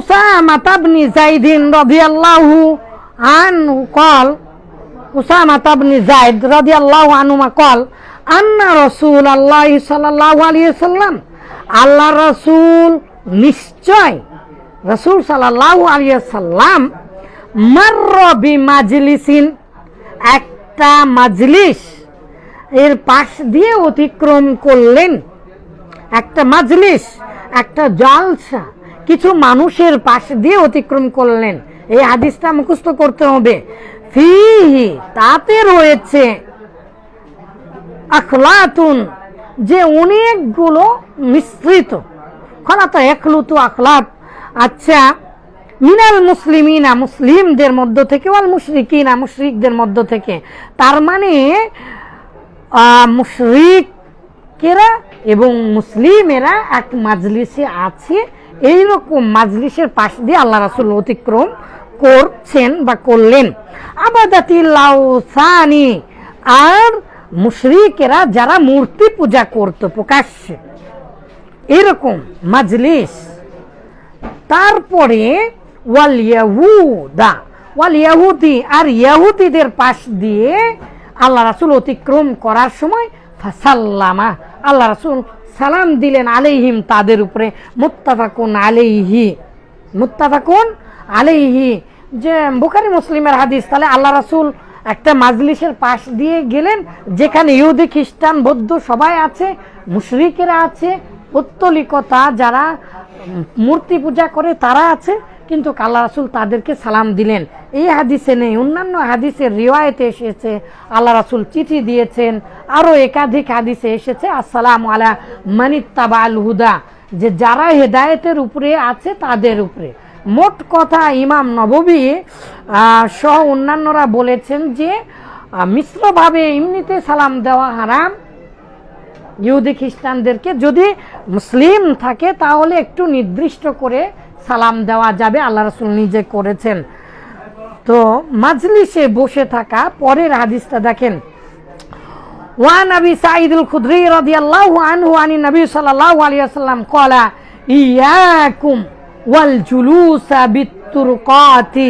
أسامة بن زيد رضي الله عنه قال أسامة بن زيد رضي الله عنهما قال أن رسول الله صلى الله عليه وسلم আল্লাহ রসুল নিশ্চয় রসুল সাল্লাহ আলিয়া সাল্লাম মার্রবি মাজলিসিন একটা মাজলিস এর পাশ দিয়ে অতিক্রম করলেন একটা মাজলিস একটা জালসা কিছু মানুষের পাশ দিয়ে অতিক্রম করলেন। এই হাদিসটা মুখস্থ করতে হবে। তাতে রয়েছে আখলাতুন, যে অনেকগুলো মিশ্রিত। খলাতা একলুতু আখলাত। আচ্ছা মিনাল মুসলিমিনা, মুসলিমদের মধ্য থেকে, ওয়াল মুশরিকিনা, মুশরিকদের মধ্য থেকে। তার মানে মুশরিকেরা এবং মুসলিমেরা এক মাজলিসে আছে। এইরকম মাজলিসের পাশ দিয়ে আল্লাহ রাসুল অতিক্রম করছেন বা করলেন। আবাদাতিল্লাহ লাউসানি আর মুশরিকেরা যারা মূর্তি পূজা করতো প্রকাশ্যে, এরকম মাজলিস। তারপরে ওয়াল ইয়াহুদা। ওয়াল ইয়াহুদি, আর ইয়াহুদিদের পাশ দিয়ে আল্লাহ রাসুল অতিক্রম করার সময় ফাসাল্লামা। আল্লাহ রাসুল সালাম দিলেন আলাইহিম তাদের উপরে, মুত্তাফাকুন আলাইহি মুত্তাফাকুন আলাইহি। যে বুখারি মুসলিমের হাদিস, তাহলে আল্লাহ রাসুল একটা মাজলিসের পাশ দিয়ে গেলেন, যেখানে ইহুদি, খ্রিস্টান, বৌদ্ধ সবাই আছে, মুশরিকেরা আছে, পত্তলিকতা যারা মূর্তি পূজা করে তারা আছে কিন্তু আল্লাহ রাসুল তাদেরকে সালাম দিলেন। এই হাদিসে নেই। অন্যান্য হাদিসের রিওয়ায়তে এসেছে, আল্লাহ রাসুল চিঠি দিয়েছেন, আরও একাধিক হাদিসে এসেছে, আসসালাম আলা মানিত্তাবা আল হুদা, যে যারা হেদায়েতের উপরে আছে তাদের উপরে। মোট কথা ইমাম নববী সহ অন্যান্যরা বলেছেন যে মিশ্রভাবে এমনিতে সালাম দেওয়া হারাম। ইহুদি খ্রিস্টানদেরকে যদি মুসলিম থাকে তাহলে একটু নির্দিষ্ট করে সালাম দেওয়া যাবে, আল্লাহ রসুল নিজে করেছেন। তো মাজলিসে বসে থাকা পরের হাদিসটা দেখেন। ওয়ান আবি সাঈদ আল খুদরি রাদিয়াল্লাহু আনহু আনি নবী সাল্লাল্লাহু আলাইহি ওয়াসাল্লাম ক্বালা, ইয়াকুম ওয়াল জুলুসা বিতুরকাতি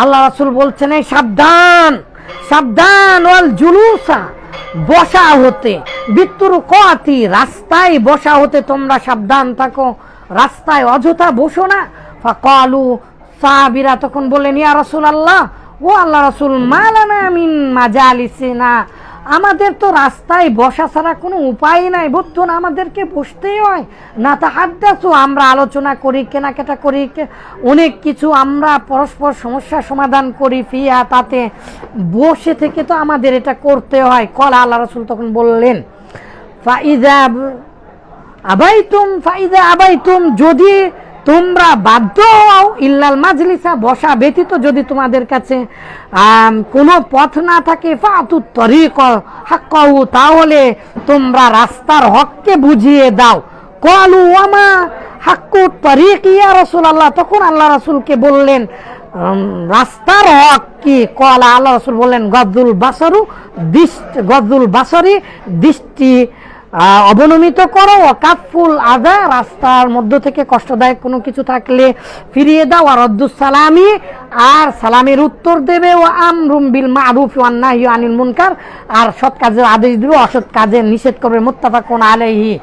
আল্লাহ রাসূল বলছেন, এই সাবধান সাবধান ওয়াল জুলুসা, বসা হতে। বিত্তুর কতি রাস্তায় বসা হতে তোমরা সাবধান থাকো। রাস্তায় অযথা বসো না। ফাকালু সাহাবিরা তখন বললেন, ইয়া রাসূল আল্লাহ ও আল্লাহ রাসূল, মালানা মিন মাজালিসিনা। আমাদের তো রাস্তায় বসা ছাড়া কোনো উপায় নাই বুঝতো না আমাদেরকে বসতেই হয়। না তা হাদ্দাসু আমরা আলোচনা করি, কেনাকাটা করি অনেক কিছু আমরা পরস্পর সমস্যার সমাধান করি, ফিয়া তাতে। বসে থেকে তো আমাদের এটা করতে হয়। কলা আল্লাহ রসুল তখন বললেন ফাইদা আবাইতুম ফাইদা আবাইতুম, যদি তোমরা বাধ্য হও, ইল্লাল মাজলিসা, বসা ব্যতীত যদি তোমাদের কাছে কোনো পথ না থাকে, ফাতু তরিক হাক্কাহু, তাহলে তোমরা রাস্তার হককে বুঝিয়ে দাও। কলু ওয়ামা হাক্কু তরিক, ইয়া রসুল আল্লাহ তখন আল্লাহ রাসূলকে বললেন রাস্তার হক কি? কলা আল্লাহ রসুল বললেন গদ্দুল বাসরু দৃষ্টি গদ্দুল বাসরি দৃষ্টি অবনমিত করো ও কাফুল আদা রাস্তার মধ্য থেকে কষ্টদায়ক কোনো কিছু থাকলে ফিরিয়ে দাও আর সালামি, আর সালামের উত্তর দেবে ও আমরুম বিল মারুফ ওয়ান্না আনিল মুনকার, আর সৎ কাজের আদেশ দেবে, অসৎ কাজের নিষেধ করবে মোত্তাফা কোন আলাইহি।